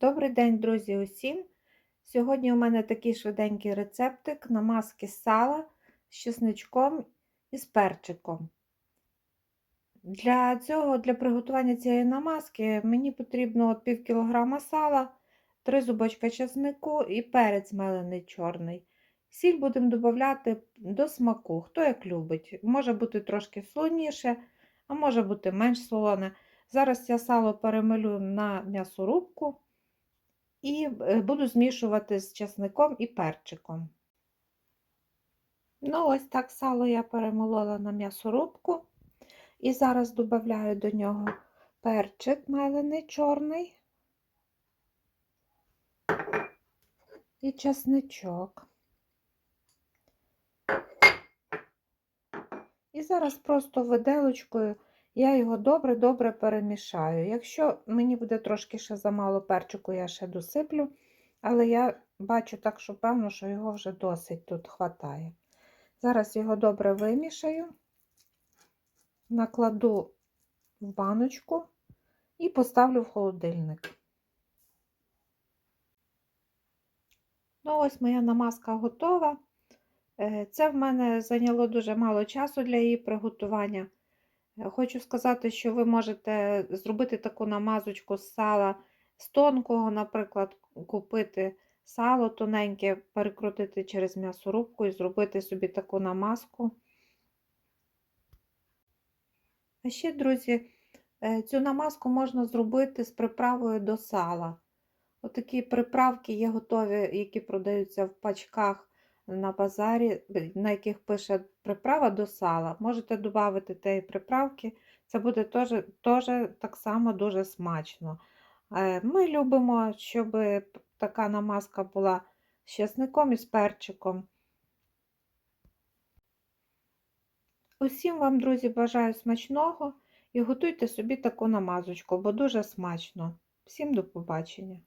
Добрий день, друзі, усім! Сьогодні у мене такий швиденький рецептик намазки з сала з чесничком і з перчиком. Для цього, для приготування цієї намазки, мені потрібно от пів кілограма сала, 3 зубочка чеснику і перець мелений чорний. Сіль будемо додати до смаку, хто як любить. Може бути трошки солоніше, а може бути менш солоне. Зараз я сало перемелю на м'ясорубку і е, буду змішувати з чесником і перчиком. Ну, ось так сало я перемолола на м'ясорубку. І зараз додаю до нього перчик мелений чорний і чесничок. І зараз просто виделочкою я його добре-добре перемішаю. Якщо мені буде трошки ще замало перчику, я ще досиплю, але я бачу так, що певно, що його вже досить тут хватає. Зараз його добре вимішаю, накладу в баночку і поставлю в холодильник. Ну, ось моя намазка готова. Е, це в мене зайняло дуже мало часу для її приготування. Е, хочу сказати, що ви можете зробити таку намазочку з сала з тонкого, наприклад, купити сало тоненьке, перекрутити через м'ясорубку і зробити собі таку намазку. А ще, друзі, е, цю намазку можна зробити з приправою до сала. Отакі приправки є готові, які продаються в пачках на базарі, на яких пише приправа до сала. Можете додати тієї приправки, це буде теж, теж так само дуже смачно. Е, ми любимо, щоб така намазка була з чесником і з перчиком. Усім вам, друзі, бажаю смачного і готуйте собі таку намазочку, бо дуже смачно. Всім до побачення!